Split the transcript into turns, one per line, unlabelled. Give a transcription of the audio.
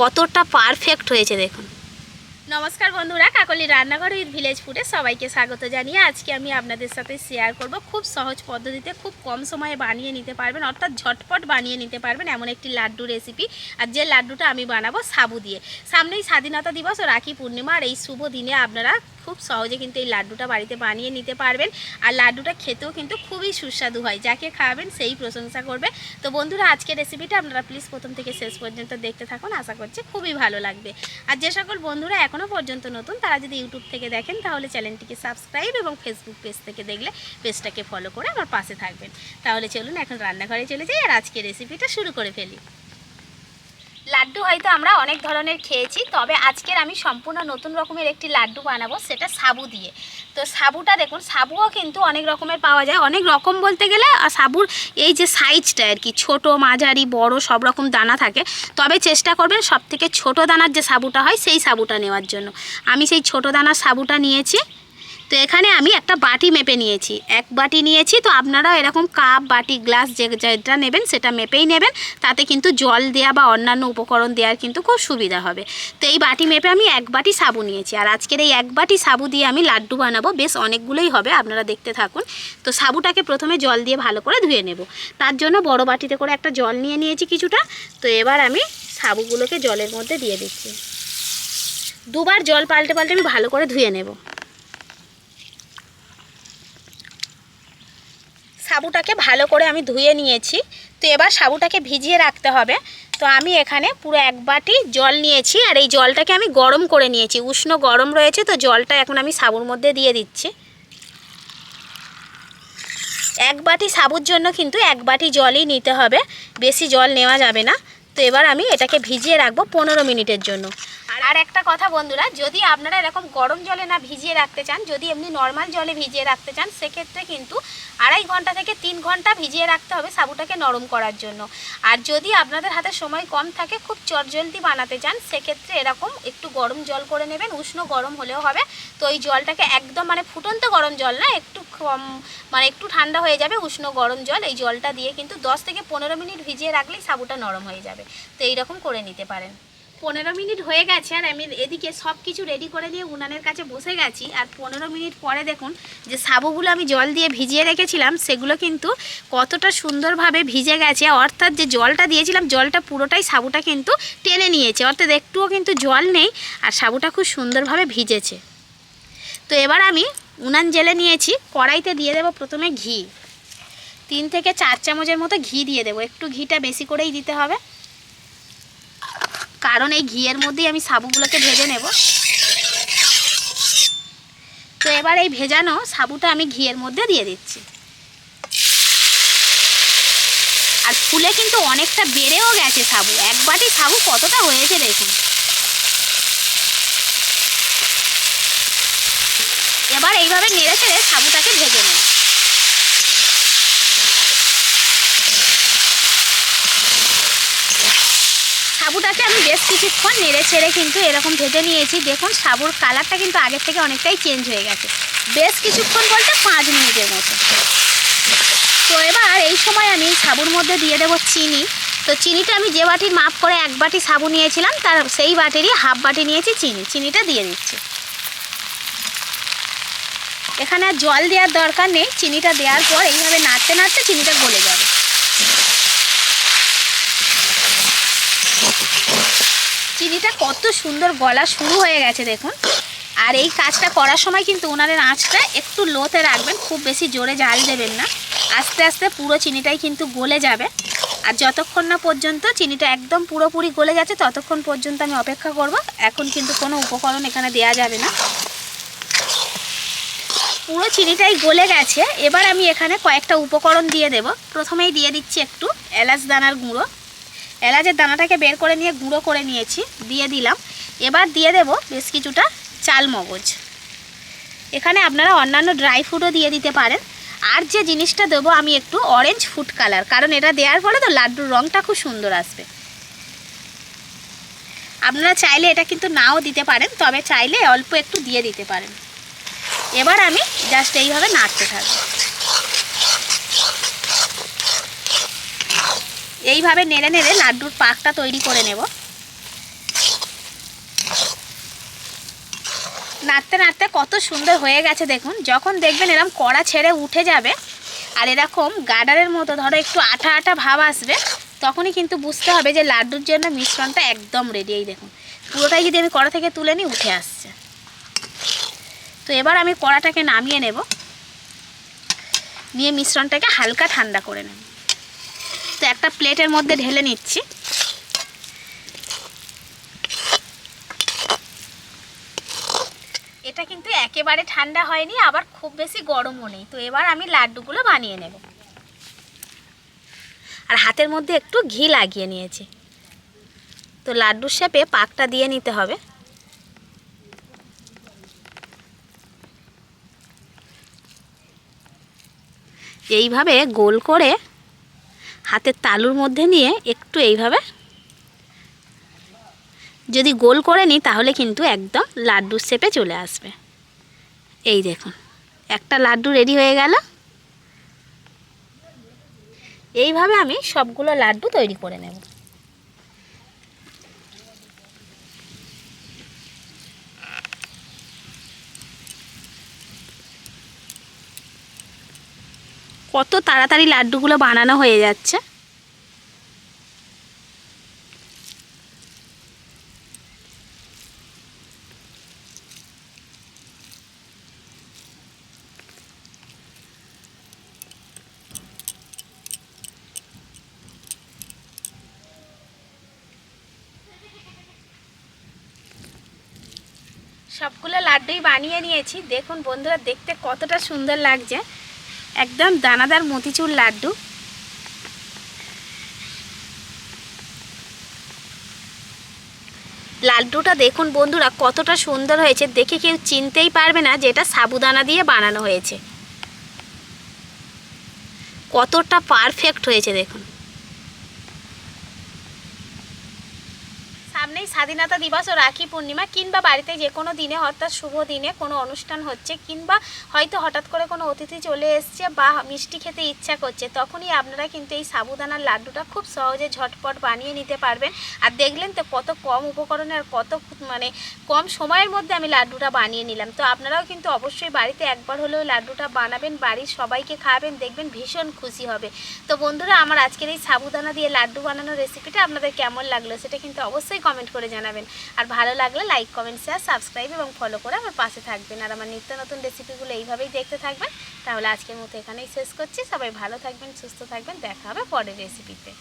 কতটা পারফেক্ট হয়েছে দেখুন। নমস্কার বন্ধুরা, কাকলি রান্নাঘর উইথ ভিলেজ ফুডে সবাইকে স্বাগত জানিয়ে আজকে আমি আপনাদের সাথে শেয়ার করব। খুব সহজ পদ্ধতিতে খুব কম সময়ে বানিয়ে নিতে পারবেন, অর্থাৎ ঝটপট বানিয়ে নিতে পারবেন এমন একটি লাড্ডু রেসিপি আর যে লাড্ডুটা আমি বানাবো সাবু দিয়ে। সামনেই স্বাধীনতা দিবস ও রাখি পূর্ণিমা, আর এই শুভ দিনে আপনারা খুব সহজে কিন্তু এই লাড্ডুটা বাড়িতে বানিয়ে নিতে পারবেন। আর লাড্ডুটা খেতেও কিন্তু খুবই সুস্বাদু হয়, যাকে খাওয়াবেন সেই প্রশংসা করবে। তো বন্ধুরা, আজকের রেসিপিটা আপনারা প্লিজ প্রথম থেকে শেষ পর্যন্ত দেখতে থাকুন, আশা করছি খুবই ভালো লাগবে। আর যে সকল বন্ধুরা এখনও পর্যন্ত নতুন, তারা যদি ইউটিউব থেকে দেখেন, তাহলে চ্যানেলটিকে সাবস্ক্রাইব এবং ফেসবুক পেজ থেকে দেখলে পেজটাকে ফলো করে আমার পাশে থাকবেন। তাহলে চলুন, এখন রান্নাঘরে চলে যাই আর আজকে রেসিপিটা শুরু করে ফেলি। লাড্ডু হয়তো আমরা অনেক ধরনের খেয়েছি, তবে আজকের আমি সম্পূর্ণ নতুন রকমের একটি লাড্ডু বানাবো, সেটা সাবু দিয়ে। তো সাবুটা দেখুন, সাবুও কিন্তু অনেক রকমের পাওয়া যায়। অনেক রকম বলতে গেলে সাবুর এই যে সাইজটা আর কি, ছোট, মাঝারি, বড়, সব রকম দানা থাকে। তবে চেষ্টা করবেন সব থেকে ছোটো দানার যে সাবুটা হয়, সেই সাবুটা নেওয়ার জন্য। আমি সেই ছোটো দানার সাবুটা নিয়েছি। তো এখানে আমি একটা বাটি মেপে নিয়েছি। এক বাটি নিয়েছি তো আপনারা এরকম কাপ, বাটি, গ্লাস যে যেটা নেবেন সেটা মেপেই নেবেন। তাতে কিন্তু জল দেওয়া বা অন্যান্য উপকরণ দেওয়ার কিন্তু খুব সুবিধা হবে। তো এই বাটি মেপে আমি এক বাটি সাবু নিয়েছি। আর আজকের এই এক বাটি সাবু দিয়ে আমি লাড্ডু বানাবো। বেশ অনেকগুলোই হবে, আপনারা দেখতে থাকুন। তো সাবুটাকে প্রথমে জল দিয়ে ভালো করে ধুয়ে নেব। তার জন্য বড় বাটিতে করে একটা জল নিয়ে নিয়েছি কিছুটা। তো এবার আমি সাবুগুলোকে জলের মধ্যে দিয়ে দিচ্ছি। দুবার জল পাল্টে পাল্টে আমি ভালো করে ধুয়ে নেব। সাবুটাকে ভালো করে আমি ধুয়ে নিয়েছি। তো এবার সাবুটাকে ভিজিয়ে রাখতে হবে। তো আমি এখানে পুরো এক বাটি জল নিয়েছি আর এই জলটাকে আমি গরম করে নিয়েছি। উষ্ণ গরম রয়েছে তো জলটা এখন আমি সাবুর মধ্যে দিয়ে দিচ্ছি। এক বাটি সাবুর জন্য কিন্তু এক বাটি জলই নিতে হবে। বেশি জল নেওয়া যাবে না। তো এবার আমি এটাকে ভিজিয়ে রাখব পনেরো মিনিটের জন্য। আর একটা কথা বন্ধুরা, যদি আপনারা এরকম গরম জলে না ভিজিয়ে রাখতে চান, যদি এমনি নর্মাল জলে ভিজিয়ে রাখতে চান, সেক্ষেত্রে কিন্তু আড়াই ঘণ্টা থেকে তিন ঘণ্টা ভিজিয়ে রাখতে হবে সাবুটাকে নরম করার জন্য। আর যদি আপনাদের হাতে সময় কম থাকে, খুব চটজলদি বানাতে চান, সেক্ষেত্রে এরকম একটু গরম জল করে নেবেন, উষ্ণ গরম হলেও হবে। তো এই জলটাকে একদম মানে ফুটন্ত গরম জল না, একটু কম মানে একটু ঠান্ডা হয়ে যাবে উষ্ণ গরম জল, এই জলটা দিয়ে কিন্তু দশ থেকে পনেরো মিনিট ভিজিয়ে রাখলেই সাবুটা নরম হয়ে যাবে। তো এইরকম করে নিতে পারেন। পনেরো মিনিট হয়ে গেছে, আর আমি এদিকে সব কিছু রেডি করে দিয়ে উনানের কাছে বসে গেছি। আর পনেরো মিনিট পরে দেখুন যে সাবুগুলো আমি জল দিয়ে ভিজিয়ে রেখেছিলাম, সেগুলো কিন্তু কতটা সুন্দরভাবে ভিজে গেছে। অর্থাৎ যে জলটা দিয়েছিলাম, জলটা পুরোটাই সাবুটা কিন্তু টেনে নিয়েছে। অর্থাৎ একটুও কিন্তু জল নেই, আর সাবুটা খুব সুন্দরভাবে ভিজেছে। তো এবার আমি উনান জেলে নিয়েছি, কড়াইতে দিয়ে দেবো প্রথমে ঘি। তিন থেকে চার চামচের মতো ঘি দিয়ে দেবো। একটু ঘিটা বেশি করেই দিতে হবে। কারণ এই ঘিয়ের মধ্যেই আমি সাবুগুলোকে ভেজে নেব। তো এবার এই ভেজানো সাবুটা আমি ঘিয়ের মধ্যে দিয়ে দিচ্ছি। আর ফুলে কিন্তু অনেকটা বেড়েও গেছে সাবু। এক বাটি সাবু কতটা হয়েছে দেখুন। এবার এইভাবে নেড়ে ছেড়ে সাবুটাকে ভেজে নেব। সাবুটাকে আমি বেশ কিছুক্ষণ নেড়ে ছেড়ে কিন্তু এরকম ভেজে নিয়েছি। দেখুন, সাবুর কালারটা কিন্তু আগের থেকে অনেকটাই চেঞ্জ হয়ে গেছে। বেশ কিছুক্ষণ বলতে পাঁচ মিনিটের মতো। তো এবার এই সময় আমি সাবুর মধ্যে দিয়ে দেবো চিনি। তো চিনিটা আমি যে বাটির মাপ করে এক বাটি সাবু নিয়েছিলাম, তার সেই বাটিরই হাফ বাটি নিয়েছি চিনি। চিনিটা দিয়ে দিচ্ছি। এখানে আর জল দেওয়ার দরকার নেই। চিনিটা দেওয়ার পর এইভাবে নাড়তে নাড়তে চিনিটা গলে যাবে। চিনিটা কত সুন্দর গলা শুরু হয়ে গেছে দেখুন। আর এই কাজটা করার সময় কিন্তু ওনাদের আঁচটা একটু লোতে রাখবেন, খুব বেশি জোরে জাল দেবেন না। আস্তে আস্তে পুরো চিনিটাই কিন্তু গলে যাবে। আর যতক্ষণ না পর্যন্ত চিনিটা একদম পুরোপুরি গলে যাচ্ছে, ততক্ষণ পর্যন্ত আমি অপেক্ষা করব। এখন কিন্তু কোনো উপকরণ এখানে দেয়া যাবে না। পুরো চিনিটাই গলে গেছে। এবার আমি এখানে কয়েকটা উপকরণ দিয়ে দেব। প্রথমেই দিয়ে দিচ্ছি একটু এলাচ দানার গুঁড়ো। এলাচের দানাটাকে বের করে নিয়ে গুঁড়ো করে নিয়েছি, দিয়ে দিলাম। এবার দিয়ে দেব বেশ কিছুটা চাল মগজ। এখানে আপনারা অন্যান্য ড্রাই ফ্রুটও দিয়ে দিতে পারেন। আর যে জিনিসটা দেবো আমি একটু অরেঞ্জ ফুড কালার কারণ এটা দেওয়ার পরে তো লাড্ডুর রঙটা খুব সুন্দর আসবে। আপনারা চাইলে এটা কিন্তু নাও দিতে পারেন, তবে চাইলে অল্প একটু দিয়ে দিতে পারেন। এবার আমি জাস্ট এইভাবে নাড়তে থাকব। এইভাবে নেড়ে নেড়ে লাড্ডুর পাকটা তৈরি করে নেব। নাড়তে নাড়তে কত সুন্দর হয়ে গেছে দেখুন। যখন দেখবেন এরকম কড়া ছেড়ে উঠে যাবে, আর এরকম গার্ডারের মতো, ধরো একটু আঠা আঠা ভাব আসবে, তখনই কিন্তু বুঝতে হবে যে লাড্ডুর জন্য মিশ্রণটা একদম রেডি এই দেখুন, পুরোটাই যদি আমি কড়া থেকে তুলে নিই, উঠে আসছে। তো এবার আমি কড়াটাকে নামিয়ে নেব। নিয়ে মিশ্রণটাকে হালকা ঠান্ডা করে নেব। একটা প্লেটের মধ্যে ঢেলে নিচ্ছি। এটা কিন্তু একেবারে ঠান্ডা হয়নি, আবার খুব বেশি গরমও নেই। তো এবার আমি লাড্ডুগুলো বানিয়ে নেব। আর হাতের মধ্যে একটু ঘি লাগিয়ে নিয়েছি। তো লাড্ডুর শেপে পাকটা দিয়ে নিতে হবে। এইভাবে গোল করে হাতের তালুর মধ্যে নিয়ে একটু এইভাবে যদি গোল করে নিই, তাহলে কিন্তু একদম লাড্ডুর শেপে চলে আসবে। এই দেখুন, একটা লাড্ডু রেডি হয়ে গেল। এইভাবে আমি সবগুলো লাড্ডু তৈরি করে নেব। কত তাড়াতাড়ি লাড্ডুগুলো বানানো হয়ে যাচ্ছে। সবগুলো লাড্ডুই বানিয়ে নিয়েছি। দেখুন বন্ধুরা, দেখতে কতটা সুন্দর লাগছে। একদম দানাদার মতিচুর লাড্ডু। লাড্ডুটা দেখুন বন্ধুরা, কতটা সুন্দর হয়েছে। দেখে কেউ চিনতেই পারবে না যে এটা সাবুদানা দিয়ে বানানো হয়েছে। কতটা পারফেক্ট হয়েছে দেখুন। সামনেই স্বাধীনতা দিবস ও রাখি পূর্ণিমা কিংবা বাড়িতে যে কোনো দিনে, অর্থাৎ শুভ দিনে কোনো অনুষ্ঠান হচ্ছে কিংবা হয়তো হঠাৎ করে কোনো অতিথি চলে এসছে বা মিষ্টি খেতে ইচ্ছা করছে, তখনই আপনারা কিন্তু এই সাবুদানার লাড্ডুটা খুব সহজে ঝটপট বানিয়ে নিতে পারবেন। আর দেখলেন তো কত কম উপকরণে আর কত মানে কম সময়ের মধ্যে আমি লাড্ডুটা বানিয়ে নিলাম। তো আপনারাও কিন্তু অবশ্যই বাড়িতে একবার হলেও লাড্ডুটা বানাবেন, বাড়ির সবাইকে খাওয়াবেন, দেখবেন ভীষণ খুশি হবে। তো বন্ধুরা, আমার আজকের এই সাবুদানা দিয়ে লাড্ডু বানানোর রেসিপিটা আপনাদের কেমন লাগল সেটা কিন্তু অবশ্যই কমেন্ট করে জানাবেন। আর ভালো লাগলে লাইক কমেন্ট শেয়ার সাবস্ক্রাইব এবং ফলো করে আমার পাশে থাকবেন। আর আমার নিত্য নতুন রেসিপিগুলো এইভাবেই দেখতে থাকবেন। তাহলে আজকের মতো এখানেই শেষ করছি। সবাই ভালো থাকবেন, সুস্থ থাকবেন। দেখা হবে পরের রেসিপিতে